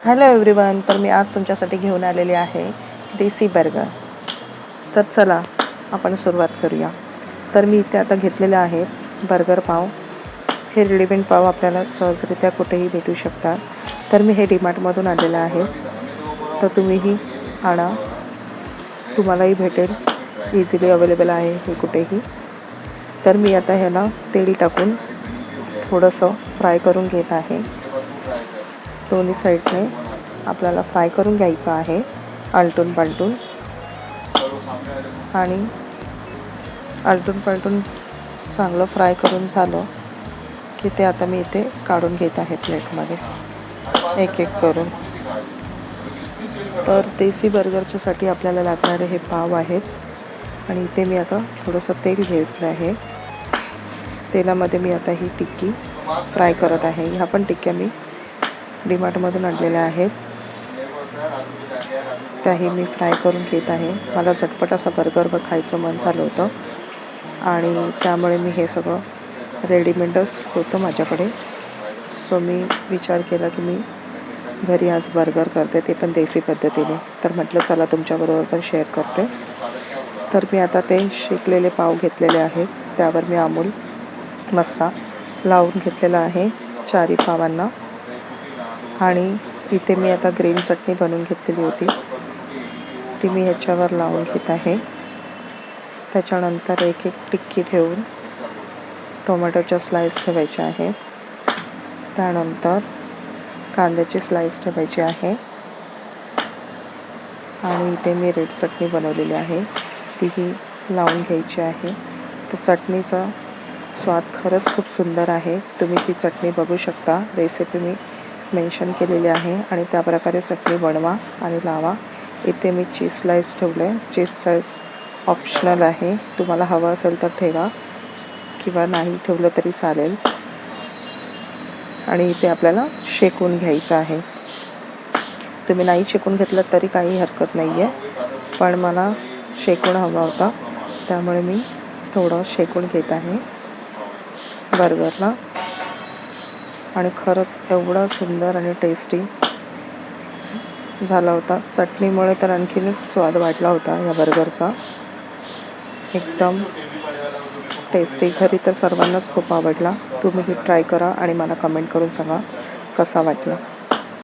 Hello everyone तर मी आज तुमच्यासाठी घेऊन आलेली आहे देसी बर्गर. तर चला आपण सुरुवात करूया. तर मी इथे आता घेतलेले आहे बर्गर पाव. हे रेडीमेड पाव आपल्याला सहजरित्या कुठेही भेटू शकतात. तर मी हे डीमार्टमधून आलेलं आहे. तर तुम्हीही आणा. तुम्हालाही भेटेल. इझिली अवेलेबल आहे हे कुठेही. तर मी आता ह्याला तेल टाकून थोडंसं फ्राय करून घेत आहे. दोन्ही साईडने आपल्याला फ्राय करून घ्यायचं आहे आलटून पालटून आणि आलटून पालटून चांगलं फ्राय करून झालं की ते आता मी इथे काढून घेत आहे प्लेटमध्ये एक एक करून. तर देसी बर्गरच्यासाठी आपल्याला लागणारे हे पाव आहेत आणि इथे मी आता थोडंसं तेल घेतलं आहे. तेलामध्ये मी आता ही टिक्की फ्राय करत आहे. ह्या पण टिक्क्या मी डीमार्टमधून आणलेल्या आहेत. त्याही मी फ्राय करून घेत आहे. मला झटपट असा बर्गर व खायचं मन झालं होतं. आणि त्यामुळे मी हे सगळं रेडीमेडच होतं माझ्याकडे. सो मी विचार केला की मी घरी आज बर्गर करते ते पण देसी पद्धतीने. तर म्हटलं चला तुमच्याबरोबर पण शेअर करते. तर मी आता ते शिकलेले पाव घेतलेले आहेत. त्यावर मी अमूल मस्का लावून घेतलेला आहे चारी पावांना. आणि इथे मी आता ग्रीन चटणी बनवून घेतलेली होती. ती मी ह्याच्यावर लावून घेत आहे. त्याच्यानंतर एक एक टिक्की ठेवून टोमॅटोच्या स्लाईस ठेवायच्या आहेत. त्यानंतर कांद्याची स्लाईस ठेवायची आहे. आणि इथे मी रेड चटणी बनवलेली आहे. तीही लावून घ्यायची आहे. तर चटणीचा स्वाद खरंच खूप सुंदर आहे. तुम्ही ती चटणी बघू शकता. रेसिपी मी मेन्शन केलेली आहे आणि त्या प्रकारे चटणी बनवा आणि लावा. इथे मी चीज स्लाईस ठेवलं. आहे चीज स्लाईस ऑप्शनल आहे. तुम्हाला हवं असेल तर ठेवा किंवा नाही ठेवलं तरी चालेल. आणि इथे आपल्याला शेकून घ्यायचं आहे. तुम्ही नाही शेकून घेतलं तरी काही हरकत नाही आहे पण मला शेकून हवा होता. त्यामुळे मी थोडं शेकून घेत आहे. बर्गरला. आणि खरंच एवढा सुंदर आणि टेस्टी झाला होता. चटणीमुळे तर आणखीनच स्वाद वाटला होता या बर्गरचा. एकदम टेस्टी घरी तर सर्वांनाच खूप आवडला. तुम्हीही ट्राय करा आणि मला कमेंट करून सांगा कसा वाटला.